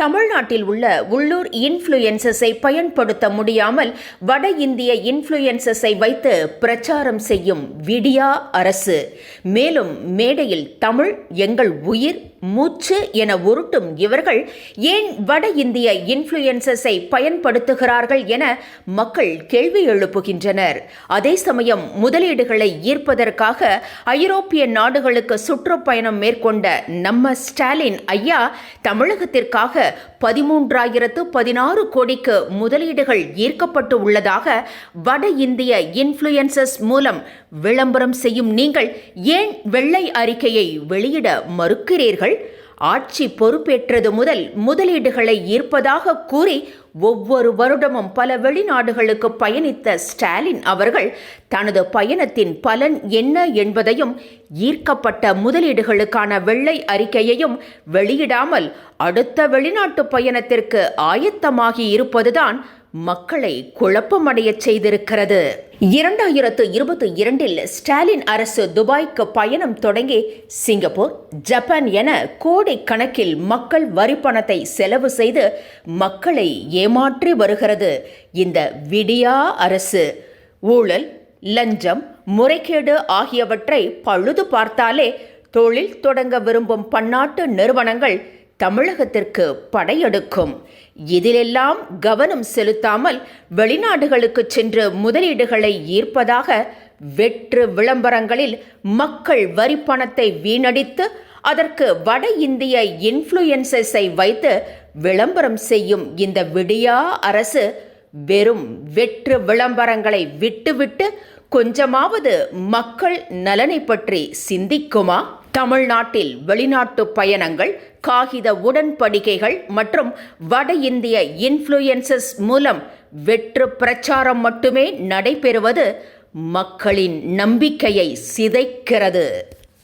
தமிழ்நாட்டில் உள்ள உள்ளூர் இன்ஃப்ளூயன்சஸை பயன்படுத்த முடியாமல் வட இந்திய இன்ஃப்ளூயன்சஸை வைத்து பிரச்சாரம் செய்யும் விடியா அரசு. மேலும் மேடையில் தமிழ் எங்கள் உயிர் மூச்சு என உருட்டும் இவர்கள் ஏன் வட இந்திய இன்ஃப்ளூயன்சஸை பயன்படுத்துகிறார்கள் என மக்கள் கேள்வி எழுப்புகின்றனர். அதே சமயம் முதலீடுகளை ஈர்ப்பதற்காக ஐரோப்பிய நாடுகளுக்கு சுற்றுப்பயணம் மேற்கொண்ட நம்ம ஸ்டாலின் ஐயா தமிழகத்திற்காக பதிமூன்றாயிரத்து பதினாறு கோடிக்கு முதலீடுகள் ஈர்க்கப்பட்டு உள்ளதாக வட இந்திய இன்ஃப்ளூயன்சஸ் மூலம் விளம்பரம் செய்யும் நீங்கள் ஏன் வெள்ளை அறிக்கையை வெளியிட மறுக்கிறீர்கள்? ஆட்சி பொறுப்பேற்றது முதல் முதலீடுகளை ஈர்ப்பதாக கூறி ஒவ்வொரு வருடமும் பல வெளிநாடுகளுக்கு பயணித்த ஸ்டாலின் அவர்கள் தனது பயணத்தின் பலன் என்ன என்பதையும் ஈர்க்கப்பட்ட முதலீடுகளுக்கான வெள்ளை அறிக்கையையும் வெளியிடாமல் அடுத்த வெளிநாட்டு பயணத்திற்கு ஆயத்தமாகி இருப்பதுதான் மக்களை குழப்பமடைய செய்திருக்கிறது. இரண்டாயிரத்து இருபத்தி இரண்டில் ஸ்டாலின் அரசு துபாய்க்கு பயணம் தொடங்கி சிங்கப்பூர் ஜப்பான் என கோடிக்கணக்கில் மக்கள் வரி பணத்தை செலவு செய்து மக்களை ஏமாற்றி வருகிறது. இந்த விடியா அரசு ஊழல் லஞ்சம் முறைகேடு ஆகியவற்றை பழுது பார்த்தாலே தொழில் தொடங்க விரும்பும் பன்னாட்டு நிறுவனங்கள் தமிழகத்திற்கு படையெடுக்கும். இதிலெல்லாம் கவனம் செலுத்தாமல் வெளிநாடுகளுக்கு சென்று முதலீடுகளை ஈர்ப்பதாக வெற்று விளம்பரங்களில் மக்கள் வரி பணத்தை வீணடித்து அதற்கு வட இந்திய இன்ஃப்ளூயன்சஸை வைத்து விளம்பரம் செய்யும் இந்த விடியா அரசு வெறும் வெற்று விளம்பரங்களை விட்டுவிட்டு கொஞ்சமாவது மக்கள் நலனை பற்றி சிந்திக்குமா? தமிழ்நாட்டில் வெளிநாட்டு பயணங்கள் காகித உடன்படிக்கைகள் மற்றும் வட இந்திய இன்ஃப்ளூயன்சஸ் மூலம் வெற்று பிரச்சாரம் மட்டுமே நடைபெறுவது மக்களின் நம்பிக்கையை சிதைக்கிறது.